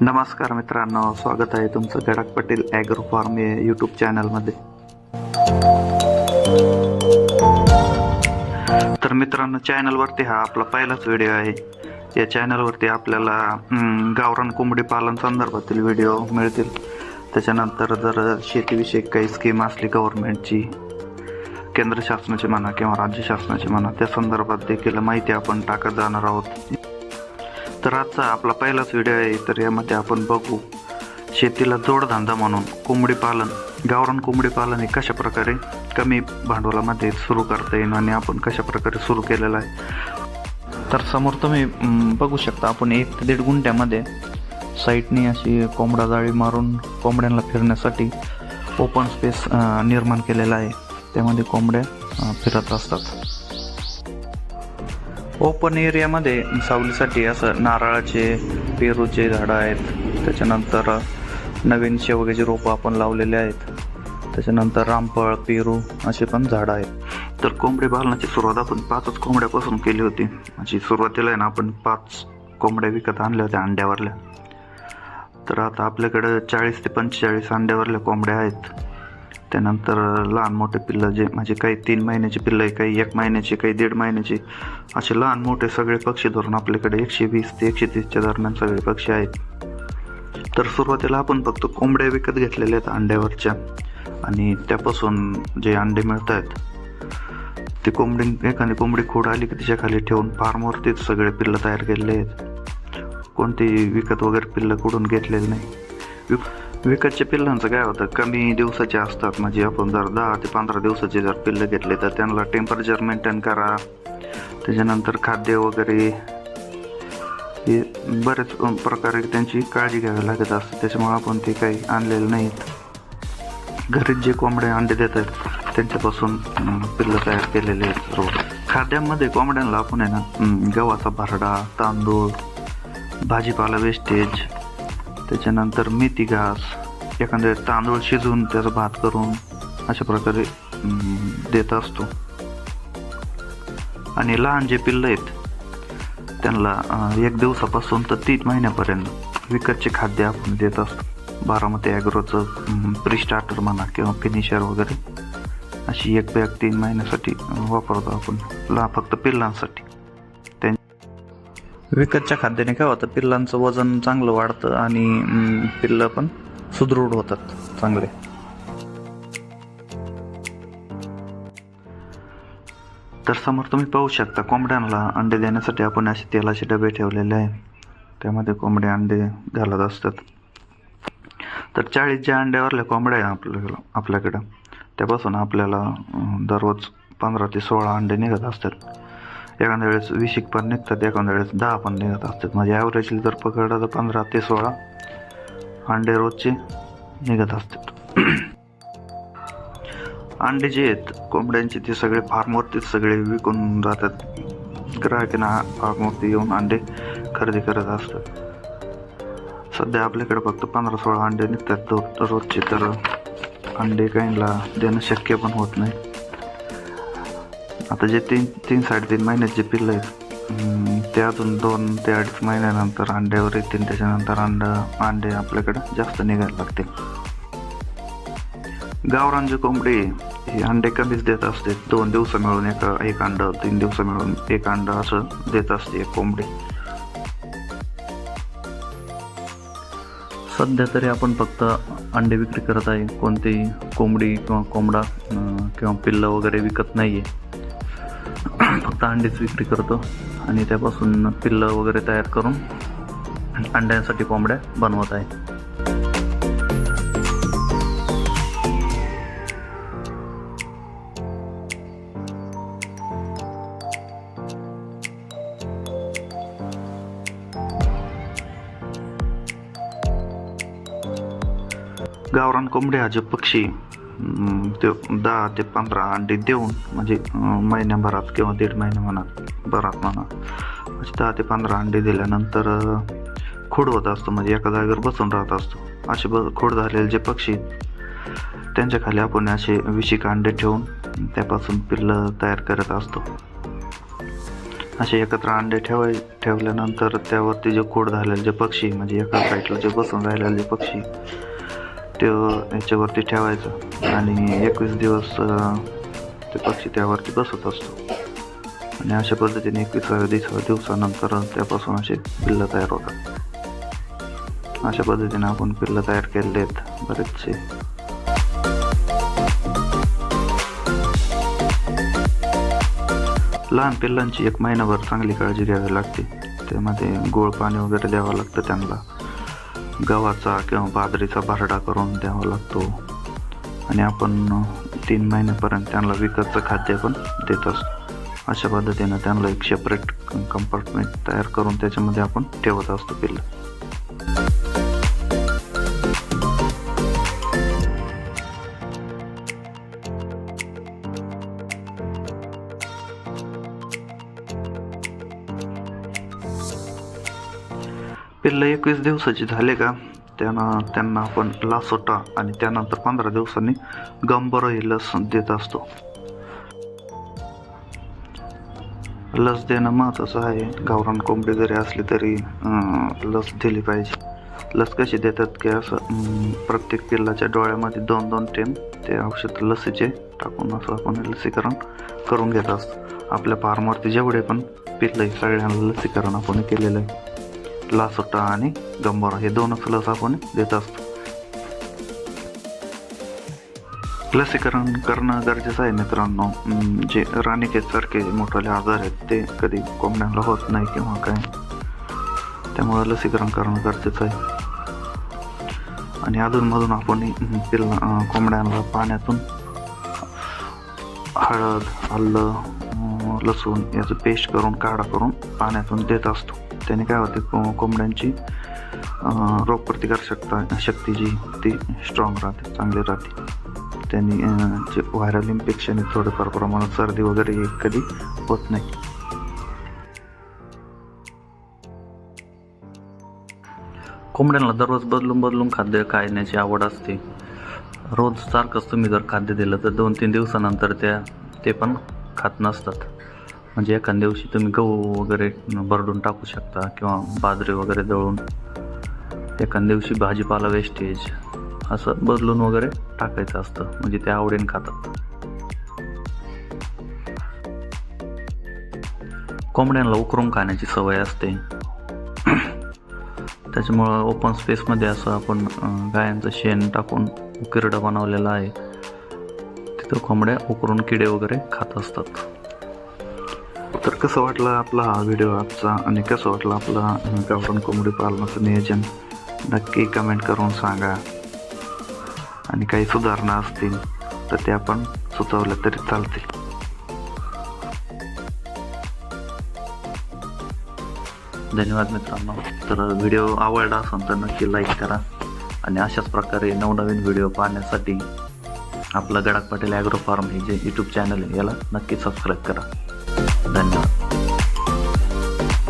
नमस्कार मित्रांनो स्वागत आहे तुमचं गडाक पटेल ॲग्रो फार्म या यूट्यूब चॅनलमध्ये तर मित्रांनो चॅनलवरती हा आपला पहिलाच व्हिडिओ आहे. या चॅनलवरती आपल्याला गावरान कोंबडी पालन संदर्भातील व्हिडिओ मिळतील. त्याच्यानंतर जर शेतीविषयक काही स्कीम असली गव्हर्नमेंटची केंद्र शासनाची म्हणा किंवा राज्य शासनाची म्हणा त्या संदर्भात देखील माहिती आपण टाकत जाणार आहोत. तर आजचा आपला पहिलाच व्हिडिओ आहे तर यामध्ये आपण बघू. शेतीला जोडधंदा म्हणून कोंबडी पालन. गावरान कोंबडी पालन हे कशा प्रकारे कमी भांडवलामध्ये सुरू करता येईल आणि आपण कशा प्रकारे सुरू केलेलं आहे? तर समोर तुम्ही बघू शकता आपण एक ते दीड गुंठ्यामध्ये साईटनी अशी कोंबडा जाळी मारून कोंबड्यांना फिरण्यासाठी ओपन स्पेस निर्माण केलेला आहे. त्यामध्ये कोंबड्या फिरत असतात. ओपन एरियामध्ये सावलीसाठी असं नारळाचे पेरूचे झाडं आहेत. त्याच्यानंतर नवीन शेवग्याची रोपं आपण लावलेले आहेत. त्याच्यानंतर रामफळ पेरू असे पण झाडं आहेत. तर कोंबडी पालनाची सुरुवात आपण पाचच कोंबड्यापासून केली होती. म्हणजे सुरुवातीला आहे ना आपण पाच कोंबड्या विकत आणल्या होत्या अंड्यावरल्या. तर आता आपल्याकडं चाळीस ते पंचेचाळीस अंड्यावरल्या कोंबड्या आहेत. त्यानंतर लहान मोठे पिल्लं जे म्हणजे काही तीन महिन्याचे पिल्लं आहे काही एक महिन्याचे काही दीड महिन्याची. असे लहान मोठे सगळे पक्षी धरून आपल्याकडे एकशे वीस ते एकशे तीसच्या दरम्यान सगळे पक्षी आहेत. तर सुरुवातीला आपण फक्त कोंबड्या विकत घेतलेल्या आहेत अंड्यावरच्या. आणि त्यापासून जे अंडे मिळत आहेत ती कोंबडी एखादी कोंबडी खोड आली की तिच्या खाली ठेवून फार्मवरतीच सगळे पिल्लं तयार केलेले आहेत. कोणती विकत वगैरे पिल्लं कुठून घेतलेली नाही. विक- विकतच्या पिल्लांचं काय होतं? कमी दिवसाचे असतात. म्हणजे आपण जर दहा ते पंधरा दिवसाचे जर पिल्लं घेतले तर त्यांना टेम्परेचर मेंटेन करा. त्याच्यानंतर खाद्य वगैरे हे बरेच प्रकारे त्यांची काळजी घ्यावी लागत असते. त्याच्यामुळे आपण ते काही आणलेले नाहीत. घरीच जे कोंबडे अंडे देतात त्यांच्यापासून पिल्लं तयार केलेले आहेत. सर्व खाद्यामध्ये कोंबड्यांना आपण आहे ना गव्हाचा भरडा तांदूळ भाजीपाला वेस्टेज त्याच्यानंतर मेथी घास एखाद्या तांदूळ शिजवून त्याचा भात करून अशा प्रकारे देत असतो. आणि लहान जे पिल्लं आहेत त्यांना एक दिवसापासून तर तीन महिन्यापर्यंत विकतचे खाद्य आपण देत असतो. बारामती ॲग्रोचं प्री स्टार्टर म्हणा किंवा फिनिशर वगैरे अशी एक बॅग तीन महिन्यासाठी वापरतो आपण. ला फक्त पिल्लांसाठी. विकतच्या खाद्याने काय होतं पिल्लांचं वजन चांगलं वाढतं आणि पिल्लं पण सुदृढ होतात चांगले. तर समोर तुम्ही पाहू शकता कोंबड्यांना अंडे देण्यासाठी आपण असे तेलाचे डबे ठेवलेले आहे त्यामध्ये कोंबडे अंडे घालत असतात. तर चाळीस ज्या अंड्यावरल्या कोंबड्या आहे आपल्याला आपल्याकडं त्यापासून आपल्याला दररोज पंधरा ते सोळा अंडे निघत असतात. एखाद्या वेळेस वीस एक पण निघतात एखाद्या वेळेस दहा पण निघत असतात. म्हणजे ॲव्हरेजली जर पकडलं तर पंधरा ते सोळा अंडे रोजचे निघत असतात. अंडे जे आहेत कोंबड्यांचे ते सगळे फार्मवरतीच सगळे विकून जातात. ग्राहकांना फार्मवरती येऊन अंडे खरेदी करत असतात. सध्या आपल्याकडे फक्त पंधरा सोळा अंडे निघतात. रोजचे तर अंडे काहींना देणं शक्य पण होत नाही. आता जे तीन तीन साडेतीन महिन्याचे पिल्लं आहेत ते अजून दोन ते अडीच महिन्यानंतर अंड्यावर येतील त्याच्यानंतर अंड अंडे आपल्याकडे जास्त निघायला लागतील. गावरान कोंबडी आहे, हे अंडे कमीच देत असते. दोन दिवस मिळून एक एक अंड तीन दिवस मिळून एक अंड असं देत असते एक कोंबडी. सध्या तरी आपण फक्त अंडे विक्री करत आहे. कोणतीही कोंबडी किंवा कोंबडा किंवा पिल्लं वगैरे विकत नाही आहे फक्त अंडीच विक्री करतो आणि त्यापासून पिल्लं वगैरे तयार करून अंड्यांसाठी कोंबड्या बनवत आहे. गावरान कोंबडी हा जो पक्षी ते दहा ते पंधरा अंडे देऊन म्हणजे महिन्याभरात किंवा दीड महिन्याभरात भरात म्हणा असे दहा ते पंधरा अंडे दिल्यानंतर खोड होत असतो म्हणजे एका जागेवर बसून राहत असतो. असे ब खोड झालेले जे पक्षी त्यांच्याखाली त्यांच्या खाली आपण असे विशिक अंडे ठेवून त्यापासून पिल्लं तयार करत असतो. असे एकत्र अंडे ठेवाय ठेवल्यानंतर त्यावरती जे खोड झालेले जे पक्षी म्हणजे एका साईडला जे बसून राहिलेले पक्षी ते याच्यावरती ठेवायचं. आणि एकवीस दिवस ते पक्षी त्यावरती बसत असतो. आणि अशा पद्धतीने एकविसाव्या दिवसा दिवसानंतर त्यापासून असे पिल्लं तयार होतात. अशा पद्धतीने आपण पिल्लं तयार केलेले आहेत बरेचसे. लहान पिल्लांची एक महिनाभर चांगली काळजी घ्यावी लागते. त्यामध्ये गोड पाणी वगैरे द्यावं लागतं त्यांना. गव्हाचा किंवा बाजरीचा भरडा करून द्यावा लागतो. आणि आपण तीन महिन्यापर्यंत त्यांना विकतचं खाद्य पण देत असतो. अशा पद्धतीनं त्यांना एक सेपरेट कंपार्टमेंट तयार करून त्याच्यामध्ये आपण ठेवत असतो पिल्लं. पिल्लं एकवीस दिवसाची झाले का? त्यांना त्यांना आपण लासोटा आणि त्यानंतर पंधरा दिवसांनी गंबर ही लस देत असतो. लस देणं महत्त्वाचं आहे. गावरान कोंबडी जरी असली तरी लस दिली पाहिजे. लस कशी देतात की असं प्रत्येक पिल्लाच्या डोळ्यामध्ये दोन दोन टेम ते औषध लसीचे टाकून असं आपण लसीकरण करून घेत असतो. आपल्या फार्मवरती जेवढे पण पिल्लं सगळ्यांना लसीकरण आपण केलेलं आहे. लासोटा आणि गंबर हे दोनच लस आपण देत असतो. लसीकरण करणं गरजेचं आहे मित्रांनो. जे राणीकेसारखे मोठाले आजार आहेत ते कधी कोंबड्यांना होत नाही किंवा काय. त्यामुळं लसीकरण करणं गरजेचं आहे. आणि अधूनमधून आपण पिल्ला कोंबड्यांना पाण्यातून हळद आलं लसूण याचं पेस्ट करून काढा करून पाण्यातून देत असतो. त्याने काय होते को- कोंबड्यांची अं, रोगप्रतिकार शक्ता शक्ती जी ती स्ट्रॉंग राहते चांगली राहते. त्यांनी जे व्हायरल इन्फेक्शन आहे थोडंफार प्रमाणात सर्दी वगैरे कधी होत नाही. कोंबड्यांना दररोज बदलून बदलून खाद्य खाण्याची आवड असते. रोज सारखंच तुम्ही जर खाद्य दिलं तर दोन तीन दिवसानंतर त्या ते पण खात नसतात. म्हणजे एखाद्या दिवशी तुम्ही गहू वगैरे भरडून टाकू शकता किंवा बाजरी वगैरे दळून. एखाद्या दिवशी भाजीपाला वेस्टेज असं बदलून वगैरे टाकायचं असतं. म्हणजे ते आवडीने खातात. कोंबड्यांना उकरून खाण्याची सवय असते. त्याच्यामुळं ओपन स्पेसमध्ये असं आपण गायांचं शेण टाकून उकिरडा बनवलेला आहे. तिथं कोंबड्या उकरून किडे वगैरे खात असतात. तर कसं वाटलं आपला हा व्हिडिओ आजचा? आणि कसं वाटलं आपला अं, गावरान कोंबडी पालनाचं नियोजन? नक्की कमेंट करून सांगा. आणि काही सुधारणा असतील तर ते आपण सुचवल्या तरी चालतील. धन्यवाद मित्रांनो. तर व्हिडिओ आवडला असेल तर नक्की लाईक करा. आणि अशाच प्रकारे नवनवीन व्हिडिओ पाहण्यासाठी आपलं गडाक पाटील ॲग्रो फार्म हे जे यूट्यूब चॅनल आहे याला नक्की सबस्क्राईब करा. धन्यवाद